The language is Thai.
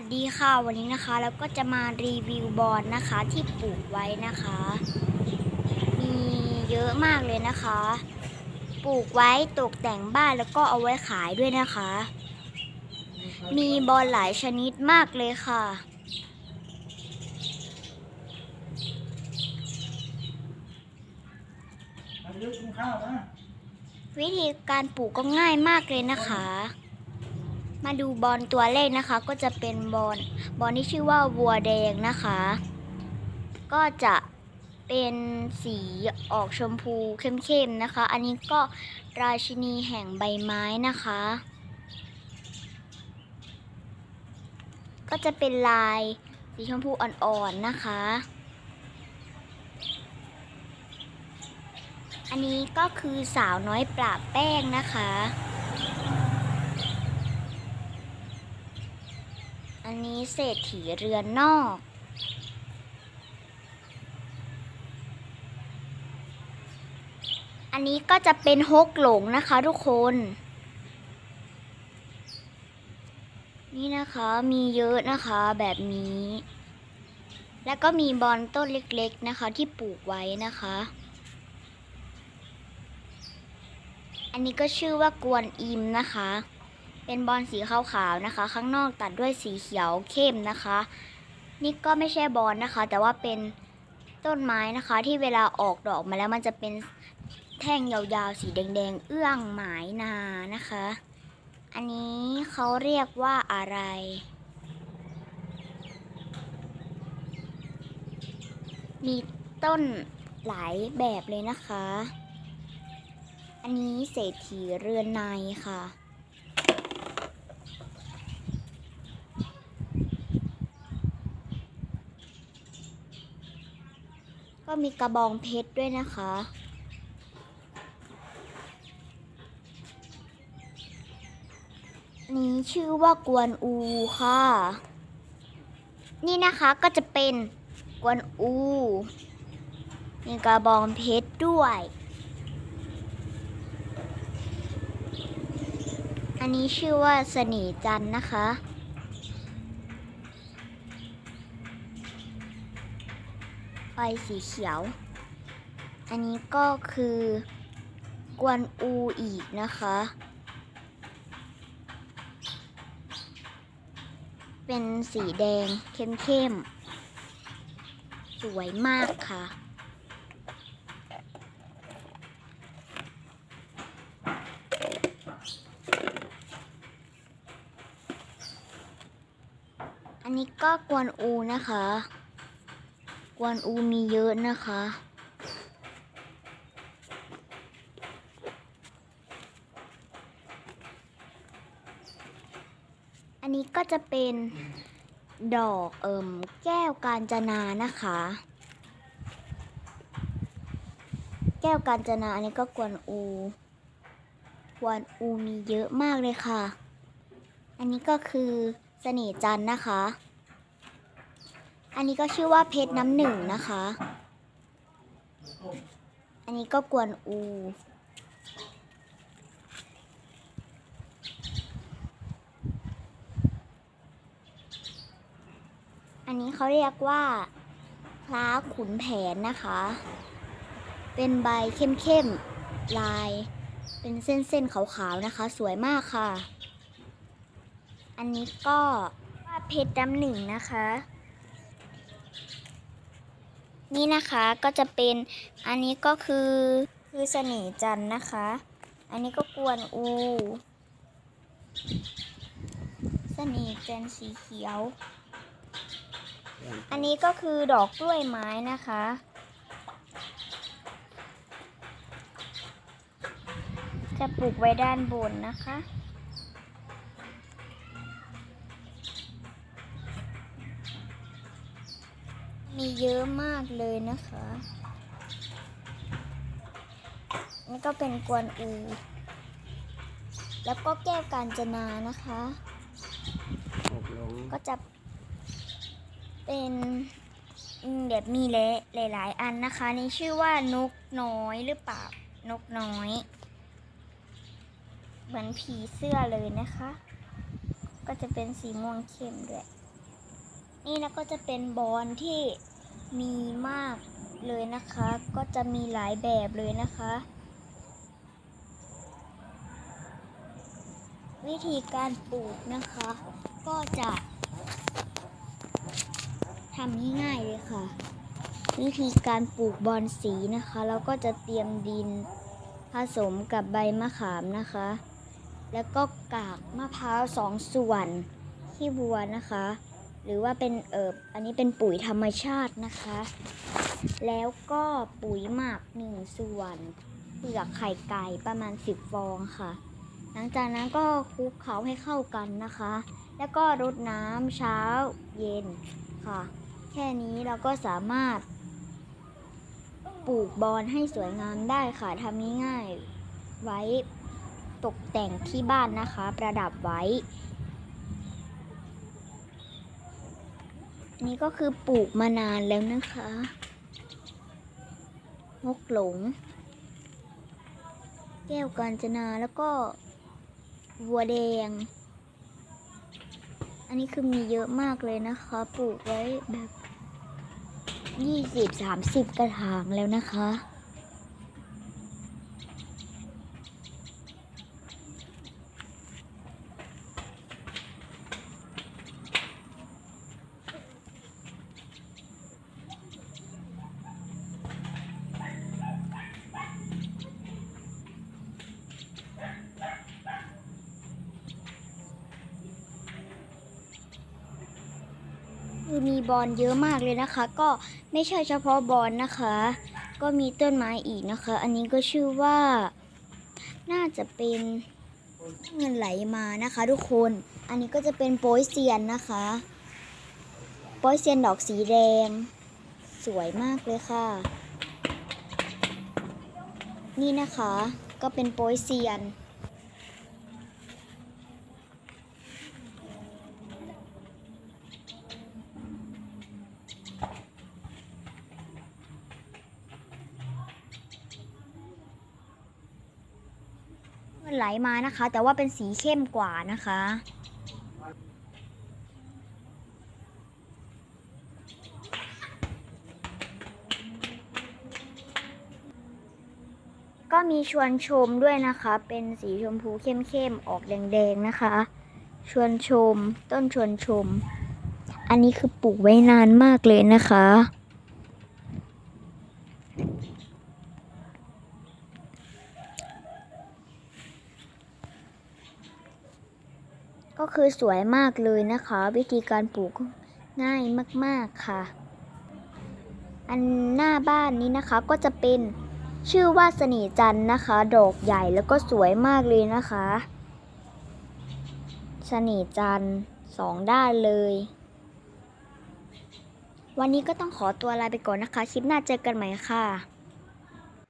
วัสดีค่ะวันนี้นะคะเราก็จะมารีวิวบอลนะคะที่ปลูกไว้นะคะ มีเยอะมากเลยนะคะ ปลูกไว้ตกแต่งบ้านแล้วก็เอาไว้ขายด้วยนะคะ มีบอลหลายชนิดมากเลยค่ะมาเยอะกินข้าวนะวิธีการปลูกก็ง่ายมากเลยนะคะ มาดูบอลตัวเลขนะคะ ก็จะเป็นบอลบอลที่ชื่อว่าวัวแดงนะคะ ก็จะเป็นสีออกชมพูเข้มๆนะคะ อันนี้ก็ราชินีแห่งใบไม้นะคะ ก็จะเป็นลายสีชมพูอ่อนๆนะคะ อันนี้ก็คือสาวน้อยปราบแป้งนะคะ อันนี้เศรษฐีเรือนนอก อันนี้ก็จะเป็นฮกหลงนะคะทุกคน นี่นะคะมีเยอะนะคะแบบนี้ แล้วก็มีบอลต้นเล็กๆนะคะที่ปลูกไว้นะคะ อันนี้ก็ชื่อว่ากวนอิมนะคะ เป็นบอลสีขาวๆนะคะ ข้างนอกตัดด้วยสีเขียวเข้มนะคะ นี่ก็ไม่ใช่บอลนะคะ แต่ว่าเป็นต้นไม้นะคะ ที่เวลาออกดอกมาแล้วมันจะเป็นแท่งยาวๆสีแดงๆ เอื้องหมายนานะคะ อันนี้เขาเรียกว่าอะไรมีต้นหลายแบบเลยนะคะ อันนี้เศรษฐีเรือนในค่ะ ก็มีกระบองเพชรด้วยนะคะ นี้ชื่อว่ากวนอูค่ะ นี่นะคะก็จะเป็นกวนอู มีกระบองเพชรด้วย อันนี้ชื่อว่าสนีจันนะคะ ฟสีเขียว อันนี้ก็คือกวนอูอีกนะคะ เป็นสีแดงเข้มๆ สวยมากค่ะ อันนี้ก็กวนอูนะคะ กวนอูมีเยอะนะคะ อันนี้ก็จะเป็นดอกเอิมแก้วกาญจนานะคะ แก้วกาญจนาอันนี้ก็กวนอูกวนอูมีเยอะมากเลยค่ะ อันนี้ก็คือเสน่ห์จันนะคะ อันนี้ก็ชื่อว่าเพชรน้ำหนึ่งนะคะ อันนี้ก็กวนอู อันนี้เขาเรียกว่าพระขุนแผนนะคะ เป็นใบเข้มๆ ลาย เป็นเส้นๆ ขาวๆ นะคะ สวยมากค่ะ อันนี้ก็ว่าเพชรดำหนึ่งนะคะ นี่นะคะก็จะเป็นอันนี้ก็คือคือเสน่จันนะคะ อันนี้ก็กวนอูเสน่จันสีเขียว อันนี้ก็คือดอกกล้วยไม้นะคะ จะปลูกไว้ด้านบนนะคะ มีเยอะมากเลยนะคะนี่ก็เป็นกวนอู แล้วก็แก้วกาญจนานะคะหกลงก็จะเป็นอืมแบบมีหลายหลายๆ อันนะคะ นี่ชื่อว่านกน้อยหรือเปล่านกน้อย เหมือนผีเสื้อเลยนะคะ ก็จะเป็นสีม่วงเข้มด้วย นี่นะก็จะเป็นบอลที่มีมากเลยนะคะ ก็จะมีหลายแบบเลยนะคะ วิธีการปลูกนะคะ ก็จะทำง่ายๆเลยค่ะ วิธีการปลูกบอนสีนะคะเราก็จะเตรียมดินผสมกับใบมะขามนะคะ แล้วก็กากมะพร้าวสองส่วนขี้บัวนะคะ หรือว่าเป็นเอิบอันนี้เป็นปุ๋ยธรรมชาตินะคะ แล้วก็ปุ๋ยหมักหนึ่งส่วนเปลือกไข่ไก่ประมาณ10ฟองค่ะ หลังจากนั้นก็คลุกเคล้าให้เข้ากันนะคะ แล้วก็รดน้ำเช้าเย็นค่ะ แค่นี้เราก็สามารถปลูกบอนให้สวยงามได้ค่ะทำง่ายๆไว้ตกแต่งที่บ้านนะคะ ประดับไว้ นี่ก็คือปลูกมานานแล้วนะคะมกหลง แก้วกาญจนาแล้วก็วัวแดง อันนี้คือมีเยอะมากเลยนะคะ ปลูกไว้แบบยี่สิบสามสิบกระถางแล้วนะคะ คือมีบอลเยอะมากเลยนะคะ ก็ไม่ใช่เฉพาะบอลนะคะ ก็มีต้นไม้อีกนะคะ อันนี้ก็ชื่อว่า น่าจะเป็นเงินไหลมานะคะ ทุกคน อันนี้ก็จะเป็นโป้ยเซียนนะคะโป้ยเซียนดอกสีแดง สวยมากเลยค่ะ นี่นะคะ ก็เป็นโป้ยเซียน มันไหลมานะคะ แต่ว่าเป็นสีเข้มกว่านะคะก็มีชวนชมด้วยนะคะ เป็นสีชมพูเข้มๆ ออกแดงๆ นะคะ ชวนชม ต้นชวนชม อันนี้คือปลูกไว้นานมากเลยนะคะ ก็คือสวยมากเลยนะคะ วิธีการปลูกง่ายมากๆค่ะ อันหน้าบ้านนี้นะคะก็จะเป็นชื่อว่าสนีจันนะคะ ดอกใหญ่แล้วก็สวยมากเลยนะคะ สนีจันสองด้านเลย วันนี้ก็ต้องขอตัวลาไปก่อนนะคะ คลิปหน้าเจอกันใหม่ค่ะ